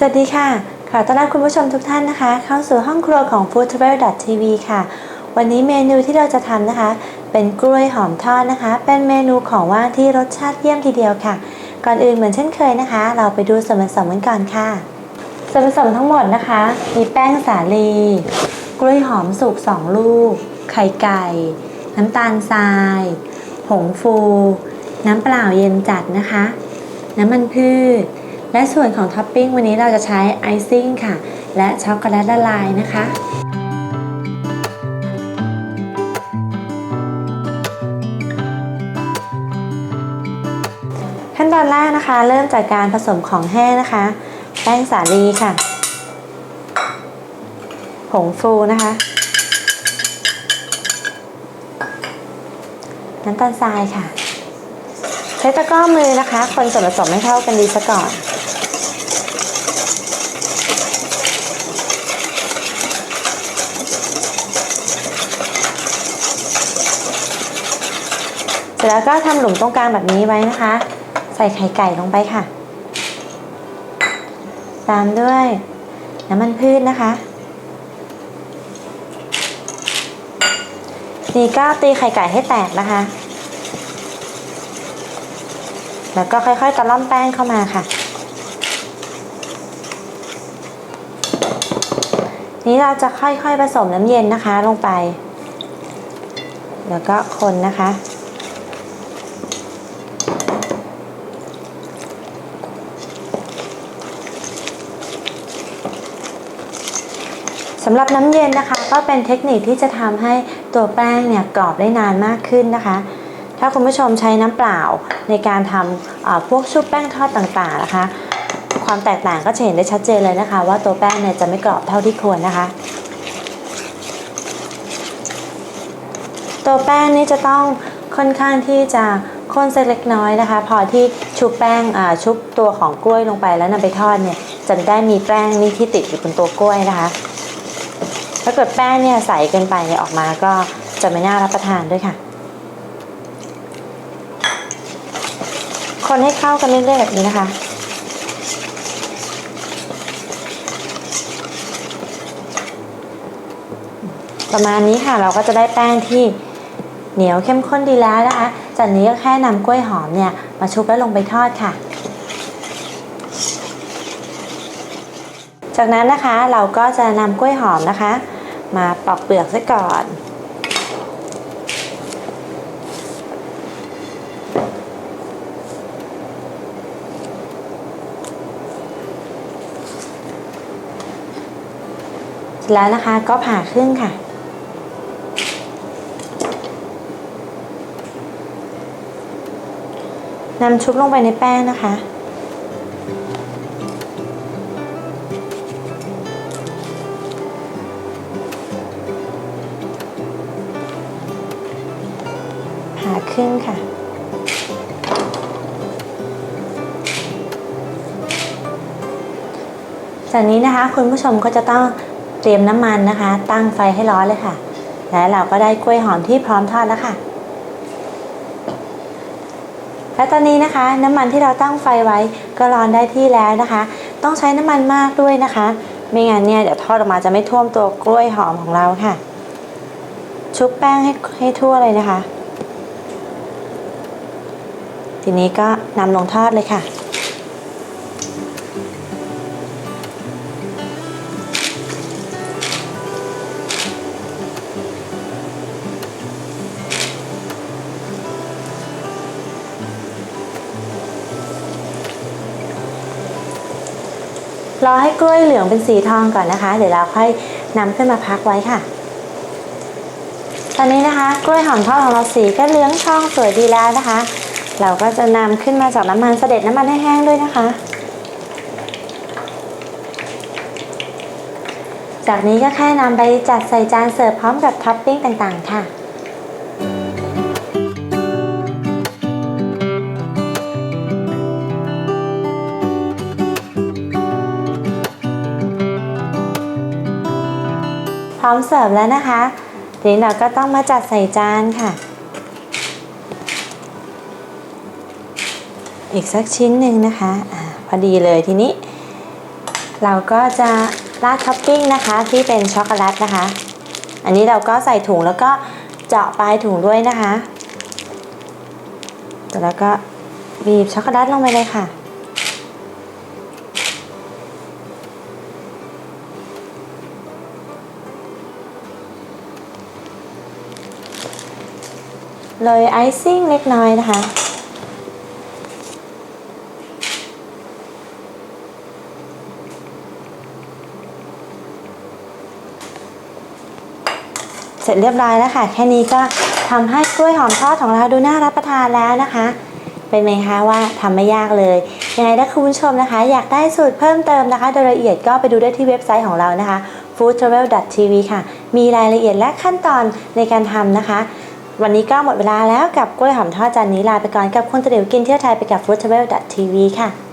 สวัสดีค่ะ ขอต้อนรับคุณผู้ชมทุกท่านนะคะ เข้าสู่ห้องครัวของ Food Travel TV ค่ะ วันนี้เมนูที่เราจะทำนะคะ เป็นกล้วยหอมทอดนะคะ เป็นเมนูของว่างที่รสชาติเยี่ยมทีเดียวค่ะ ก่อนอื่นเหมือนเช่นเคยนะคะ เราไปดูส่วนผสมกันก่อนค่ะ ส่วนผสมทั้งหมดนะคะ มีแป้งสาลี กล้วยหอมสุก2ลูก ไข่ไก่ น้ำตาลทราย ผงฟู น้ำเปล่าเย็นจัดนะคะ น้ำมันพืช และส่วนของท็อปปิ้งวันนี้เราจะใช้ไอซิ่งค่ะ และช็อกโกแลตละลายนะคะขั้นตอนแรกนะคะ เริ่มจากการผสมของแห้งนะคะ แป้งสาลีค่ะ ผงฟูนะคะ น้ำตาลทรายค่ะ ใช้ตะกร้อมือนะคะ คนส่วนผสมให้เข้ากันดีซะก่อน ร็จแล้วก็ทำหลุมตรงกลางแบบนี้ไว้นะคะ ใส่ไข่ไก่ลงไปค่ะ ตามด้วยน้ำมันพืชนะคะนี่ก็ตีไข่ไก่ให้แตกนะคะ แล้วก็ค่อยๆตะล่อมแป้งเข้ามาค่ะ นี้เราจะค่อยๆผสมน้ำเย็นนะคะลงไป แล้วก็คนนะคะ สำหรับน้ำเย็นนะคะ ก็เป็นเทคนิคที่จะทำให้ตัวแป้งเนี่ยกรอบได้นานมากขึ้นนะคะ ถ้าคุณผู้ชมใช้น้ำเปล่าในการทำพวกชุบแป้งทอดต่างๆนะคะ ความแตกต่างก็จะเห็นได้ชัดเจนเลยนะคะ ว่าตัวแป้งเนี่ยจะไม่กรอบเท่าที่ควรนะคะ ตัวแป้งนี่จะต้องค่อนข้างที่จะข้นสักเล็กน้อยนะคะ พอที่ชุบแป้งอ่าชุบตัวของกล้วยลงไปแล้วนำไปทอดเนี่ยจะได้มีแป้งนี่ที่ติดอยู่บนตัวกล้วยนะคะ ถ้าเกิดแป้งเนี่ยใสเกินไปออกมาก็จะไม่น่ารับประทานด้วยค่ะ คนให้เข้ากันเรื่อยๆแบบนี้นะคะประมาณนี้ค่ะเราก็จะได้แป้งที่เหนียวเข้มข้นดีแล้วนะคะจากนี้ก็แค่นำกล้วยหอมเนี่ยมาชุบแล้วลงไปทอดค่ะ จากนั้นนะคะเราก็จะนำกล้วยหอมนะคะ มาปอกเปลือกซะก่อน แล้วนะคะก็ผ่าครึ่งค่ะนำชุบลงไปในแป้งนะคะ รึ่งค่ะ จากนี้นะคะคุณผู้ชมก็จะต้องเตรียมน้ำมันนะคะ ตั้งไฟให้ร้อนเลยค่ะ และเราก็ได้กล้วยหอมที่พร้อมทอดแล้วค่ะ และตอนนี้นะคะ น้ำมันที่เราตั้งไฟไว้ก็ร้อนได้ที่แล้วนะคะ ต้องใช้น้ำมันมากด้วยนะคะ ไม่งั้นเนี่ยเดี๋ยวทอดออกมาจะไม่ท่วมตัวกล้วยหอมของเราค่ะ ชุบแป้งให้ให้ทั่วเลยนะคะ ทีนี้ก็นำลงทอดเลยค่ะ รอให้กล้วยเหลืองเป็นสีทองก่อนนะคะ เดี๋ยวเราค่อยนำขึ้นมาพักไว้ค่ะตอนนี้นะคะ กล้วยหอมทอดของเราสีก็เหลืองทองสวยดีแล้วนะคะ เราก็จะนำขึ้นมาจากน้ำมันเสด็จน้ำมันให้แห้งด้วยนะคะ จากนี้ก็แค่นำไปจัดใส่จานเสิร์ฟพร้อมกับท็อปปิ้งต่างๆ ค่ะพร้อมเสิร์ฟแล้วนะคะ ทีนี้เราก็ต้องมาจัดใส่จานค่ะ อีกสักชิ้นหนึ่งนะคะอาพอดีเลยทีนี้ เราก็จะราดท็อปปิ้งนะคะที่เป็นช็อกโกแลตนะคะ อันนี้เราก็ใส่ถุงแล้วก็เจาะปลายถุงด้วยนะคะแล้วก็บีบช็อกโกแลตลงไปเลยค่ะโรยไอซิ่งเล็กน้อยนะคะ สร็จเรียบร้อยแล้วค่ะ แค่นี้ก็ทำให้กล้วยหอมทอดของเราดูน่ารับประทานแล้วนะคะ เป็นไหมคะว่าทำไม่ยากเลย ยังไงถ้าคุณผู้ชมนะคะ อยากได้สูตรเพิ่มเติมนะคะ โดยละเอียดก็ไปดูได้ที่เว็บไซต์ของเรานะคะ foodtravel.tv ค่ะ มีรายละเอียดและขั้นตอนในการทำนะคะ วันนี้ก็หมดเวลาแล้วกับกล้วยหอมทอดจานนี้ลาไปก่อนกับคุณตะเดียวกินเที่ยวไทยไปกับ foodtravel.tv ค่ะ